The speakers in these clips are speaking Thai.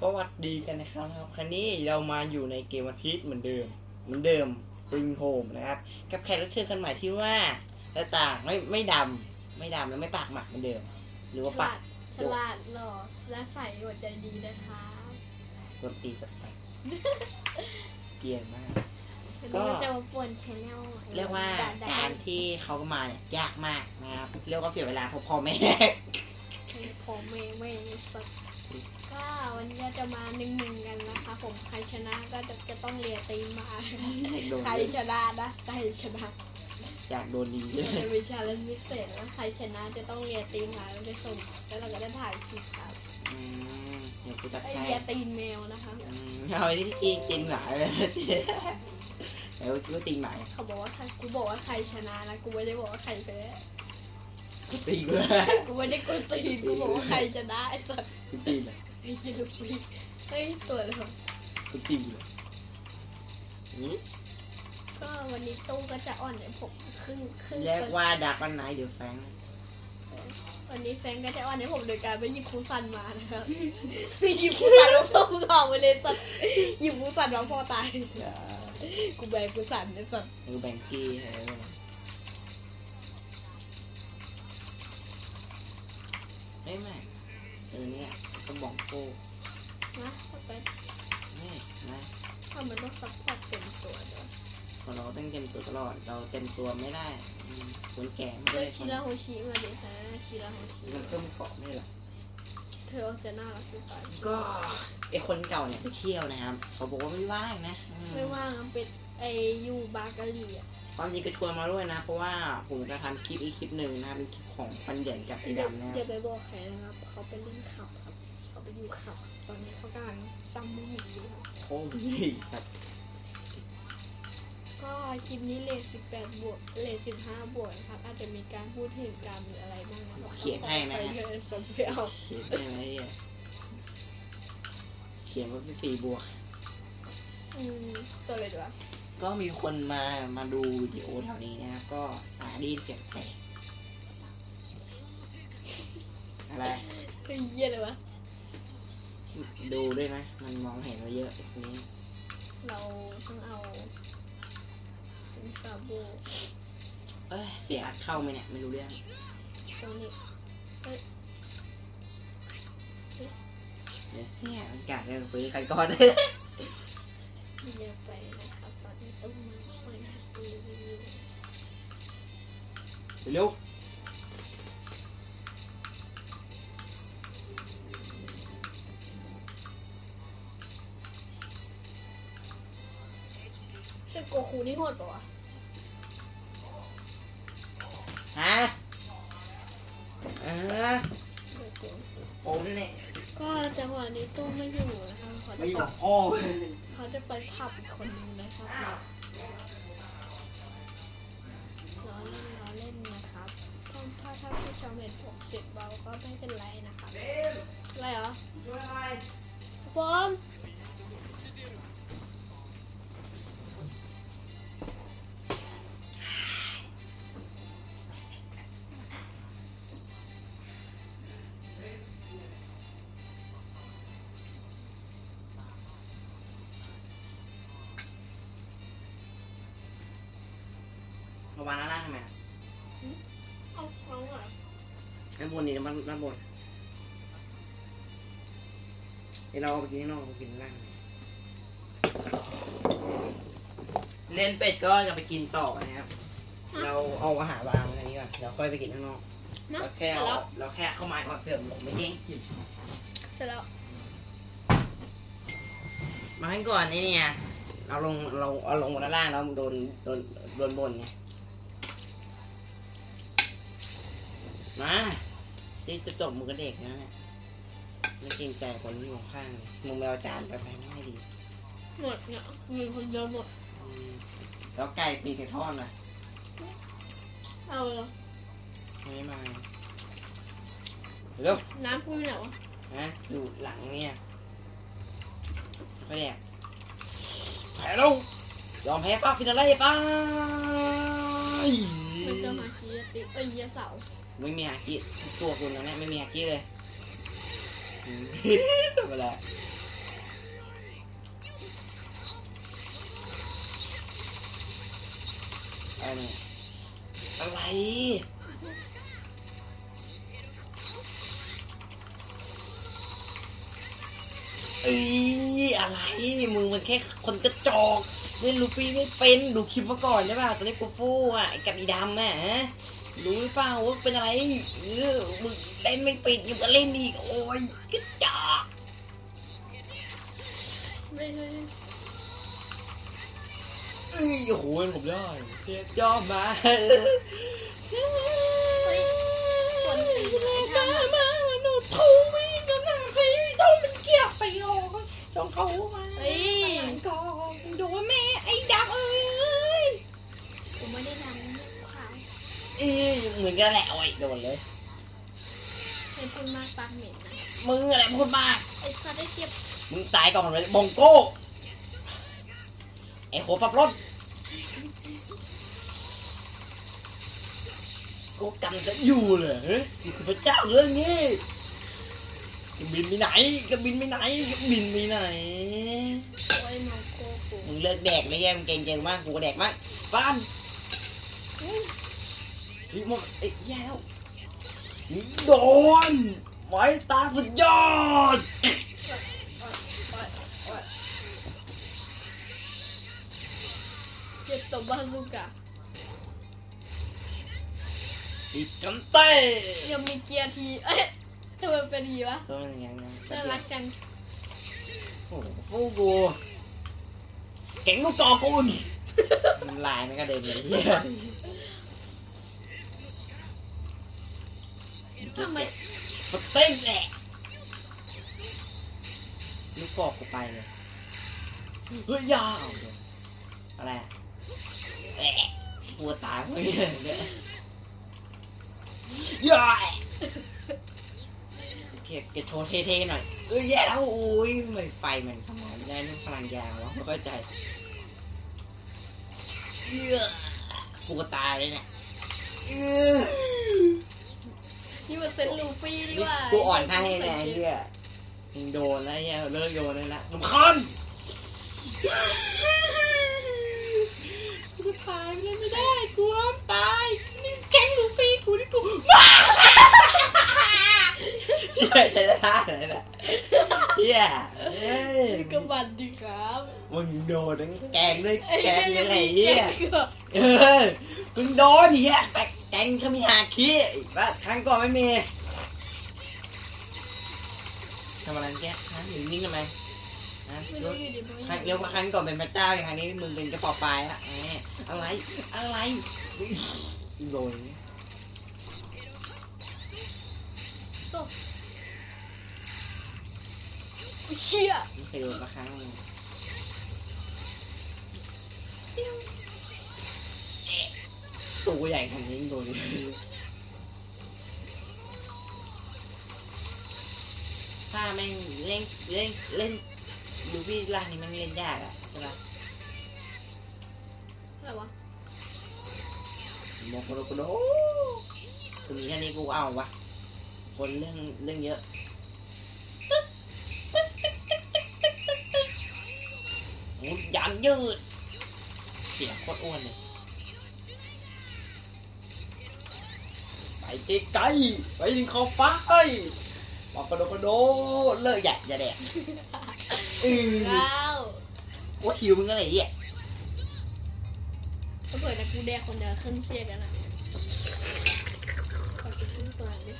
สวัสดีกันนะครับครั้นี้เรามาอยู่ในเกมวันพีชเหมือนเดิม เหมือนเดิมฟิงโฮมนะครับ กับแขกรับเชิญคนใหม่ที่ว่าหน้าต่างไม่ไม่ดำไม่ดำแล้วไม่ปากหมักเหมือนเดิม หรือฉว่าปาลากดฉลาดหล่อและใสหัวใจดีนะคะกดตีกับไฟเกลียนมากวันก็นี้เราจะมาป่วนชแนลเรียกว่าด่ๆการที่เขามาเนี่ยยากมากนะครับเรียกว่าเสียเวลาพอๆแม่ผมไม่ไม่สด ก็วันนี้เราจะมาหนึ่งหนึ่งกันนะคะ ผมใครชนะก็จะจะต้องเลียตีนมาโดนใครชนะนะใครชนะอยากโดนดีจะเป็นชาเลนจ์พิเศษว่าใครชนะจะต้องเลียตีนหมาแล้วจะส่งแล้วเราก็ได้ถ่ายคลิปครับอืมเดี๋ยวกูจะไอให้เลียตีนแมวนะคะอืมเอาไอ้ที่ตีตีนหมาเลยเดี๋ยวกูตีนหมาเขาบอกว่าใครกูบอกว่าใครชนะนะกูไม่ได้บอกว่าใครแพ้ กูตีกูเลยกูไม่ได้กดตีกูบอกว่าใครชนะไอ้สัสกูตีเลยไอ้คิดฟรีเฮ้ยตัวอะไรวะกูตีเลยก็วันนี้ตู้ก็จะอ่อนเนี่ยผมครึ่งครึ่งเรียกว่าดักวันไหนเดี๋ยวแฟงวันนี้แฟนก็จะอ่อนให้ผมโดยการไปหยิบคูซันมานะครับหยิบคูซันแล้วพ่อมึงออกไปเลยสัสหยิบคูซันมาพ่อตายกูแบกคูซันไอ้สัสกูแบงกี้ออไม่แม่เออเนี่ยกระบอกโก้นะไปนี่นะถ้ามันต้องซัพพอร์ตเต็มตัวด้วยพอเราต้องเต็มตัวตลอด เราเต็มตัวไม่ได้อืมคนแก่ไม่เลืได้อกชิราโฮชิมาดิฮะชิราโฮชิมันเพิ่มเกาะไม่หรอ เธอจะน่ารักที่สุดก็ไอคนเก่าเนี่ยไปเที่ยวนะครับเขาบอกว่าไม่ว่างนะอืมไม่ว่างอะเป็นไอยูบาการีอะ ความจริงก็ชวนมาด้วยนะ เพราะว่าผมจะทำคลิปอีกคลิปหนึ่งนะครับเป็นคลิปของฟันเหยินกับไอ้ดำนะคอย่ารับไปบอกใครนะครับ เขาไปเล่นขับครับเขาไปอยู่ขับ ตอนนี้เขากำลังซ้ำผู้หญิงอยู่ครับโอ้ยครับก็คลิปนี้เลท18บวกเลท15บวกนะครับ อาจจะมีการพูดถึงการหรืออะไรบ้างนะครับเขียนให้ไหมขอฮะอภัยเลยสมเสียวเขียนได้ไหมเนี่ยเขียนว่าพี่ฟรีบวก อืมตัวเลยดีวะ ก็มีคนมามาดูวิดีโอแถวนี้นะครับก็หาไดีเจ็บแปลกอะไรเฮ้ยเยี่ยเลยวะ ดูด้วยนะมันมองเห็นเราเยอะทีนี้ เราต้องเอาเป็นซาบูเอ้ยเสียเข้าไหมเนี่ยไม่รู้เรื่องตรงนี้เนี่ยอากาศเนี่ยฟื้นใครก่อน เยอะไปนะ เร็วซึ่งโกคูนี่โหดปะวะฮะอ่าโกคูผมเนี่ยก็จังหวะนี้ตู้ไม่อยู่นะคะเขาไม่จะอยู่ไปกับพ่อ เขาจะไปผับอีกคนนึงนะครับ ผู้ชมเห็นผมเสร็จเบาก็ไม่เป็นไรนะครับอะไรเหรอช่วยหน่อยผมมาวางด้านล่างทำไมอะเอาเอาอะ ด้านบนนี่ด้านด้านบนเดี๋ยวเราเอาไปกินข้างนอกเราไปกินข้างล่าง เล่นเป็ดก็จะไปกินต่อนะครับ เราเอาอาหารวางไว้ตรงนี้ก่อนเดี๋ยวค่อยไปกินข้างนอก นะเราแค่เสร็จเอาแล้วเราแค่เข้ามาก่อนเผื่อผมไม่เก่งกิน เสร็จแล้วมาให้ก่อนนี่เนี่ย เราลงเราเอาลงบนด้านล่างแล้วโดนโดนโดนบนไงมา ที่จะจบมือกับเด็กนะเนี่ยไม่เกรงใจคนที่อยู่ข้างเลยมึงไปเอาจานไปแพงไม่ดีหมดเนี่ยมีคนเดียวหมด อืมแล้วไก่ปีกไก่ทอดนะเอาเลยไม่มาเร็วน้ำกูอยู่ไหนวะนะอยู่หลังเนี่ยค่อยแดกไปลงยอมแพ้ฟ้าฟินาเล่ป้า มันจะมาคีติเอ้ยเหี้ยเสา ไม่มีอาคิตัวคุณนะเนี่ยไม่มีอาคิเลยธรรมดาอะไรอะไรเอ้ยอะไรมึงมันแค่คนกระจอกเล่นลูฟี่ไม่เป็นดูคลิปมาก่อนใช่ป่ะตอนนี้กูฟู่อะกับอีดำอะ รู้หรือเปล่าว่าเป็นอะไรเออมึงเล่นไม่ป็นยังก็เล่นอีกโอ้ยกระจอกไม่ไม่เอ้ยโอ้โหผมได้เทียยอมมาเฮ้ยคนตีมาทำมาหนูทูวิ่งกันนะสิต้องมันเกียบไปโอ้ยต้องเขามา เหมือนกันแหละโอ้ยโดนเลยให้พูดมากปากเหม็นนะมึงอะไรพูดมาก ไอ้สัตว์ได้เจ็บมึงตายก่อนเลยบองโก้ไอ้หัวฟับรถกูกันจะอยู่เลยเฮ้ยกูคือพระเจ้าเรื่องนี้จะบินไปไหนจะบินไปไหนจะบินไปไหนโอ้ยน้องโคกูมึงเลิกแดกเลยแย่มึงเก่งเก่งมากกูก็แดกมากบ้าน เฮ้ยมึงเอ้ยแย่แล้วโดนไม้ตาสุดยอดเจ็บตัวบาซูกะอีกกันเต้ยังมีเกียร์ทีเอ๊ะทำไมเป็นทีวะก็เป็นอย่างนั้นน่ารักจังโอ้โหฟูกูเก่งลูกต่อกูนมันลายมันก็เด็นเลย ทำไมสเต็กแหละลูกกอกกูไปเลยเฮ้ยยาวเดี๋ยวอะไรอะแอะกลัวตายเพราะเนี่ยเยย่าเก็บเก็บโชว์เท่ๆหน่อยเอ้ยแย่แล้วโอ้ยทำไมไฟมันทำงานไม่ได้นี่พลังยาวะไม่เข้าใจเอื้อกูตายเลยเนี่ยเออ นี่มันเซนลูฟี่ดีนี่ว่ากูอ่อนให้แน่เฮียมึงโดนแล้วเฮียเลิกโยนเลยละสำคัญกูตายไม่ไม่ได้กูห้ามตายนี่แก๊งลูฟี่กูนี่กูมาเฮียจะท่าไหนน่ะเฮียเฮ้ยกบันดีครับมึงโดนทั้งแกงด้วยไอ้แกงเนี่ยังไงมีเฮียกีร์ก็เออมึงโดนเฮียแต่ แกงเขามีหาขี้บ้าครั้งก่อนไม่มีทำอะไรแกฮะอยู่นิ่งทำไมฮะไม่รู้อยู่ดีมันครั้งเรียกว่าครั้งก่อนเป็นพระเจ้าอย่างครั้งนี้มึงเป็นกระป๋อปลายละแหมอะไรอะไรโดนอย่างเงี้ยโซ่เชี่ยไม่เคยโดนมาครั้งหนึง ตัวใหญ่ขนาดนี้ยังโดนเลยถ้าแม่งเล่นเล่นเล่นดูพี่ล่างนี่มันเล่นยากอะใช่ปะอะไรวะโมโคโรโคโดคือมีแค่นี้กูเอาวะคนเรื่องเรื่องเยอะโอ้ยยันยืดเสียงโคตรอ้วนเลย ไปไกลๆไปถึงขอบฟ้าเอ้ยบอกกระโดดกระโดดเลิกอย่าอย่าแดกอือแล้วว่าหิวมึงอะไรเนี่ยก็เผื่อนะกูแดกคนเดียวครึ่งเสียกันอะขอกินครึ่งตัวดิ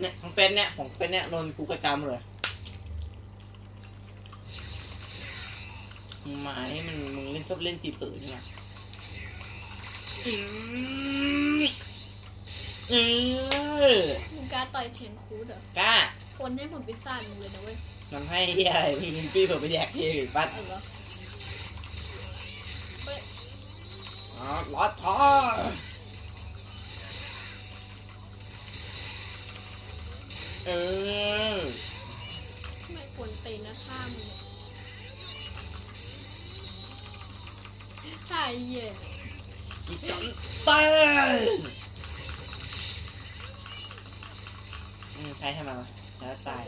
เนี่ยของเฟนเนี่ยของเฟนเนี่ยนนกูกระจำเลย มึงมาให้มันมึงเล่นชอบเล่นตีปืนไงอืมเออมึงกล้าต่อยเชนคูดเหรอกล้า คนให้ผมพิซซ่ามึงเลยนะเว้ยมันให้ที่อะไรมึงพี่เผื่อไปแดกที่อื่นปัดเอาเหรออ๋อลอดท้อเออ ทำไมควรตีนะข้ามงเนี่ย ใช่เหี้ยอีกจังเต้นอืมแพ้ทำไมวะแล้วตาย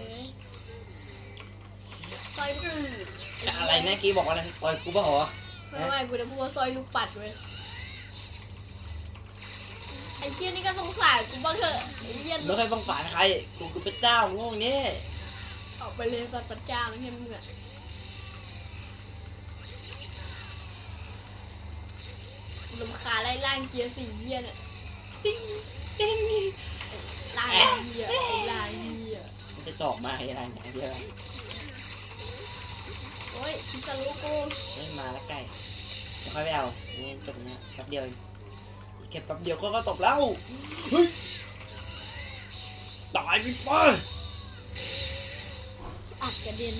ซอยอืออะไรนะกี้บอกว่าอะไรต่อยกูเปล่าเหรอไม่ไม่กูจะพูดว่าซอยลูกปัดเว้ยไอ้เจี๊ยนี่ก็สงสารกูบ้างเถอะไอ้เหี้ยไม่เคยบังฝานใครกูคือพระเจ้าโง่นี้ออกไปเลยสัตว์ปัดจ้างให้มึงอะ ลำคาญไล่ล่างเกียร์สี่เหี้ยเนี่ยติ้งติ้งล่างเหี้ยไอ้ล่างเหี้ยมันจะตอกมาอะไรอย่างเงี้ยโอ้ยพิซาลูกูเล่นมาแล้วไก่เดี๋ยวค่อยไปเอานี่จบเนี้ยแป๊บเดียวเองเก็บแป๊บเดียวก็ก็ตบแล้วเฮ้ยตายไปป้าอัดกระเด็น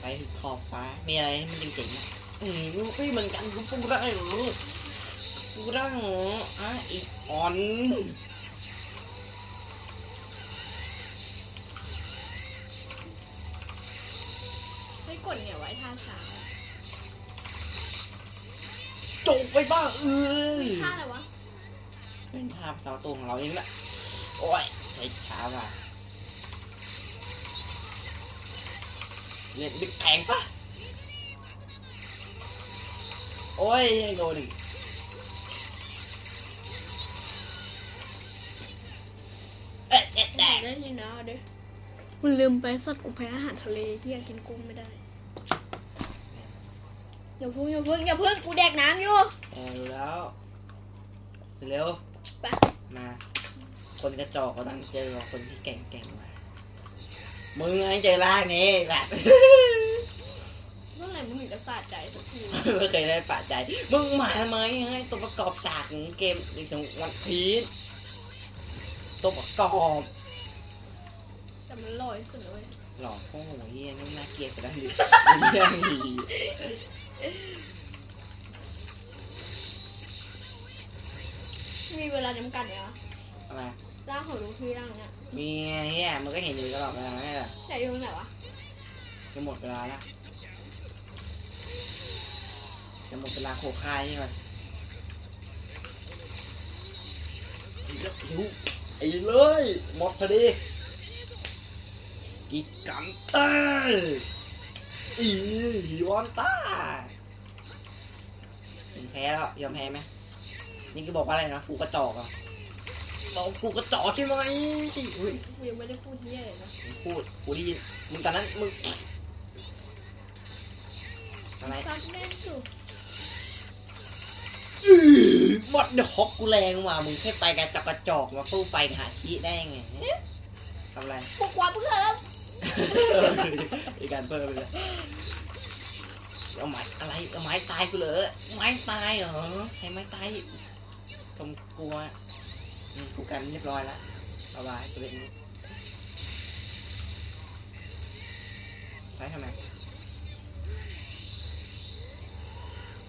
ไปถึงขอบฟ้ามีอะไรที่มันเจ๋งๆอะอืมลูฟี่เหมือนกันกูพูดได้เหรอ กูได้เหรออะอีกอ่อนไม่กดเนี่ยไว้ท่าช้าจบไปบ้าเอ้ยท่าอะไรวะเป็นภาพสาวตัวของเราเองแหละโอ้ยใช้ช้าว่ะเล่นบิ๊กแพงปะโอ้ยโดนอีก มันลืมไปสัตว์กูแพ้อาหารทะเลที่อยากกินกุ้งไม่ได้ อย่าพึ่งอย่าพึ่งอย่าพึ่งกูแดกน้ำอยู่เออรู้แล้ว เร็ว ไปมา คนกระจอกก็ต้องเจอคนที่เก่งๆมามึงไอ้เจอร่างนี้แบบเมื่อไหร่มึงถึงจะสะใจสักทีไม่เคยได้ปะใจ มึงมาทำไมให้ตัวประกอบฉากของเกมของวันพีชตัวประกอบ แต่มันลอยสุดเลยหลอกโอ้โหเฮียนี่น่าเกลียดไปแล้วดิเฮียนี่มีเวลาจำกัดไหมวะอะไรร่างของลูฟี่ร่างเนี่ยมีไงเฮียมันก็เห็นอยู่ตลอดเวลาไม่เหรอแต่อยู่ตรงไหนวะจะหมดเวลาแล้วจะหมดเวลาโคคายใช่ไหมหิวไอ้เลย หมดพอดี กิกัมเตอร์อีฮิวอนต้าเป็นแพ้แล้วยอมแพ้ไหมนี่ก็บอกว่าอะไรนะกูกระจอกอะบอกกูกระจอกใช่ไหมอุ้ยกูยังไม่ได้พูดที่เลยนะมึงพูดกูได้ยินมึงตอนนั้นมึงอะไรซัดแม่งสุดอื้อหมดเดอะฮอกกูแรงว่ะมึงแค่ไปกับจับกระจอกมาฟู่ไฟกับหาชีได้ไงทำอะไรพวกความเพิ่ม มีการเพิ่มไปเลยเอาไม้อะไรเอาไม้ตายกูเหรอไม้ตายเหรอให้ไม้ตายผมกลัวอืมกูกันเรียบร้อยแล้วสบายตัวเล็กนี้ใช้ทำไม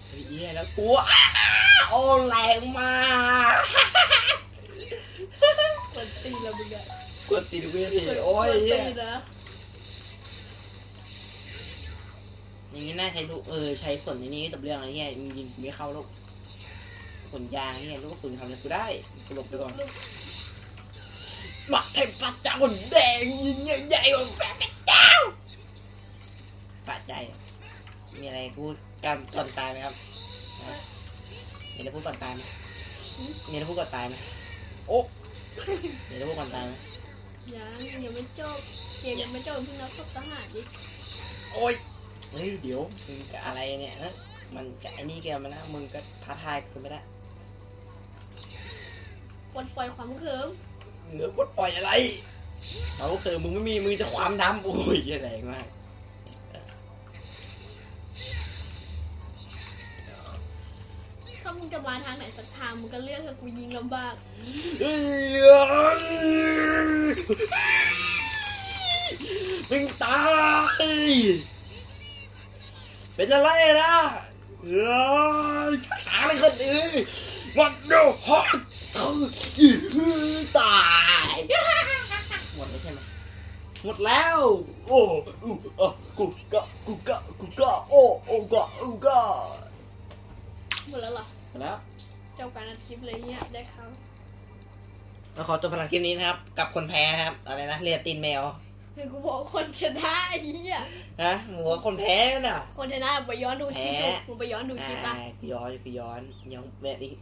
เฮ้ยเหี้ยแล้วกลัวอ้าโอ้แรงมากคนตีเรามึงอะกดตีดูเวทีโอ้ยคนเหี้ยตีนะ อย่างนี้น่าใช้ลูกเออใช้ผลในนี้กับเรื่องอะไรเงี้ยยิงๆไม่เข้าลูกผลยางเนี่ยลูกกระสุนทำอะไรกูได้กูหลบไปก่อนหมักเทพปัจจาบนแดงยิงใหญ่ๆบนแปะเจ้าปะใจอะมีอะไรพูดการก่อนตายไหมครับนะมีอะไรพูดก่อนตายไหมมีอะไรพูดก่อนตายไหมโอ้มีอะไรพูดก่อนตายไหมยังยังไม่จบเกมยังไม่จบเพิ่งนับศพทหารดิโอ้ย เฮ้ยเดี๋ยวมึงกับอะไรเนี่ยฮะมันกับไอ้นี่เกมมันนะมึงก็ท้าทายกูไม่ได้ปลดปล่อยความเคิมเหนือกดปล่อยอะไรเราก็คือมึงไม่มีมือจะความดำโอ้ยแรงมากถ้ามึงจะมาทางไหนสักทางมึงก็เลือกให้กูยิงลำบากเอ้ยมึงตาย เป็นอะไรนะเอ้ยหาอะไรคนอื่นมันโดนฮอตตายหมดแล้วใช่ไหมหมดแล้ว โอ้อูอะกูกะกูกะกูกะโอ้โอ้กะอูกะหมดแล้วเหรอหมดแล้วเจ้าการอัดคลิปเลยเนี่ยได้เขาเราขอตัวพลังคลิปนี้นะครับ กับคนแพ้นะครับ อะไรนะเรียตีนแมว คือกูบอกคนชนะไอ้เหี้ยนะหัวคนแพ้น่ะ คนชนะไปย้อนดูคลิปดูแพ้มึงไปย้อนดูคลิปอ่าป่ะย้อนไปย้อนย้อนแบบนี้